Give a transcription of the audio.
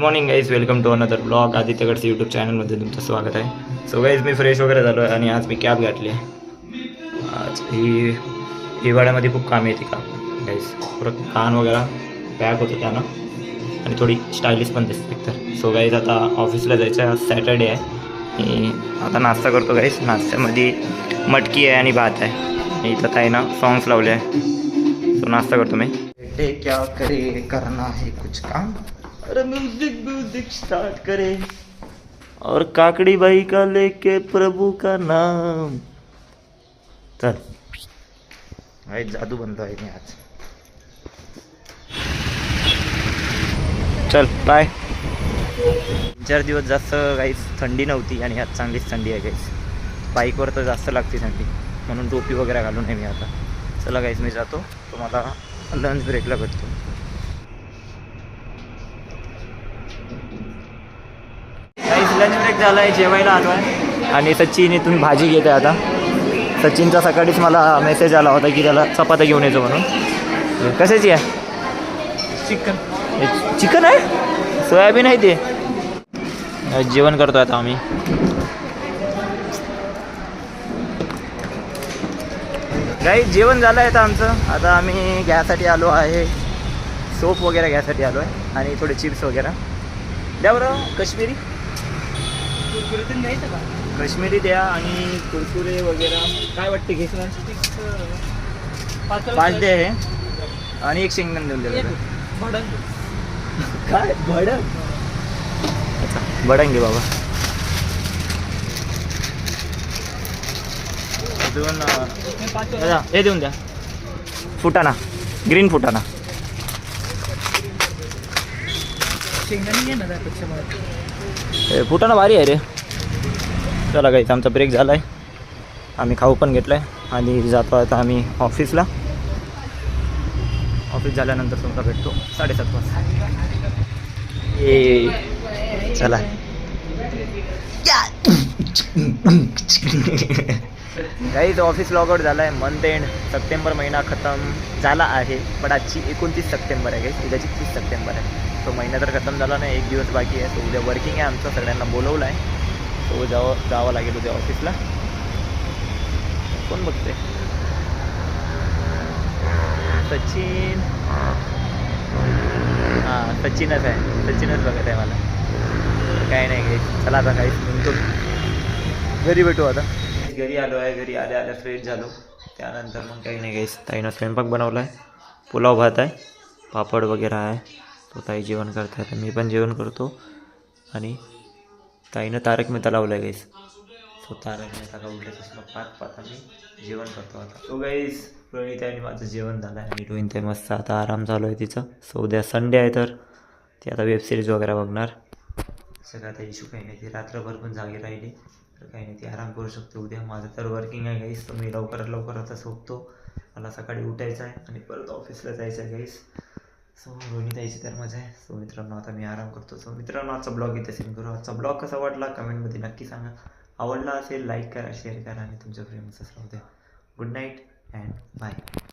Good morning guys welcome to another blog आदित्यगडचं YouTube चॅनलमध्ये तुमचं स्वागत आहे. सो गाईज मी फ्रेश वगैरे झालो आहे आणि आज मी कॅब घातली आहे. आज ही हिवाळ्यामध्ये खूप काम येते का गाईज परत कान वगैरे पॅक होतं त्यानं. आणि थोडी स्टायलिश पण दिसते तर सो गाईज आता ऑफिसला जायचं आहे. आज सॅटर्डे आहे. आणि आता नाश्ता करतो गाईज नाश्त्यामध्ये मटकी आहे आणि भात आहे. मी इथं ताई ना सॉंग्स लावले आहे. सो नाश्ता करतो मी. बेटे क्या करे करना है कुछ काम? अरे म्यूजिक म्यूजिक स्टार्ट करे। और काकड़ी बाई का लेके प्रभु का नाम। चल। भाई जादू बनतो आहे मी आज। चल बाय चार दिवस जास्त काहीच थंडी नव्हती आणि आज चांगलीच थंडी आहे काहीच बाईकवर तर जास्त लागते थंडी म्हणून टोपी वगैरे घालून आहे मी आता. चला काहीच मी जातो. तुम्हाला लंच ब्रेकला भेटतो काहीच लंच ब्रेक झाला आहे जेवायला आलो आहे आणि सचिन इथून भाजी घेते आता. सचिनचा सकाळीच मला मेसेज आला होता की त्याला चपात्या घेऊन येतो म्हणून. कशाची आहे? चिकन चिकन आहे? सोयाबीन आहे ते. जेवण करतो आता आम्ही. काही जेवण झालं आहे आता आमचं. आता आम्ही घ्यासाठी आलो आहे. सोप वगैरे घ्यासाठी आलो आहे आणि थोडे चिप्स वगैरे. द्या बरं काश्मीरी. घ्यायचं का? काश्मीरी द्या आणि कुरकुरे वगैरे. काय वाटते घे पाच पाच द्या हे. आणि एक शेंगण देऊन द्या जरा. भडंग. काय? भडंग? अच्छा भडंग घे बाबा. अजून अं, पाच दादा, हे देऊन द्या. फुटाणा. ग्रीन फुटाणा. शेंगदाणे घे ना त्यापेक्षा मला. हे फुटाणा भारी आहे रे. चला काही आमचा ब्रेक झाला आहे आम्ही खाऊ पण घेतला आहे आणि जातो आता आम्ही ऑफिसला ऑफिस झाल्यानंतर तुमचा भेटतो. साडेसात वाजता. ए चला. काहीच ऑफिस लॉगआउट झाला आहे मंथ एंड सप्टेंबर महिना खतम झाला आहे. पण आजची एकोणतीस सप्टेंबर आहे काही उद्याची तीस सप्टेंबर आहे. तो महिना तर खतम झाला नाही. एक दिवस बाकी आहे. तो उद्या वर्किंग आहे आमचं. सगळ्यांना बोलवलं आहे तो जावं जावं लागेल उद्या ऑफिसला कोण बघते सचिन. हां सचिनच आहे. सचिनच बघत आहे मला. काय नाही काही चला आता काही म्हणतो घरी भेटू आता. घरी आलो आहे. घरी आल्या आल्या फ्रेश झालो. त्यानंतर मग काही नाही काही ताईनं स्वयंपाक बनवला आहे पुलाव भात आहे. पापड वगैरे आहे. तो ताई जेवण करत आहे मी पण जेवण करतो. आणि ताईनं तारक मेहता लावला आहे गाईस सो तारक मेहता का उलटे चष्मा पाच पाच आम्ही जेवण करतो आता. सो गाईस प्रणित आणि माझं जेवण झालं आहे आणि टोईन ते मस्त आता आराम चालू आहे तिचं. सो उद्या संडे आहे तर ती आता वेबसिरीज वगैरे बघणार. सगळं आता इशू काही नाही. ती रात्रभर पण जागी राहिली. तर काही नाही ती आराम करू शकते. उद्या माझं तर वर्किंग आहे गाईस तर मी लवकरात लवकर आता झोपतो. मला सकाळी उठायचं आहे आणि परत ऑफिसला जायचं आहे गाईस सो रोहिणी जायची तर मजा आहे. सो मित्रांनो आता मी आराम करतो. सो मित्रांनो आजचा ब्लॉग इथे सेंड करू. आजचा ब्लॉग कसा वाटला कमेंटमध्ये नक्की सांगा. आवडला असेल लाईक करा शेअर करा आणि तुमच्या फ्रेंड्स असं द्या. Good night and bye.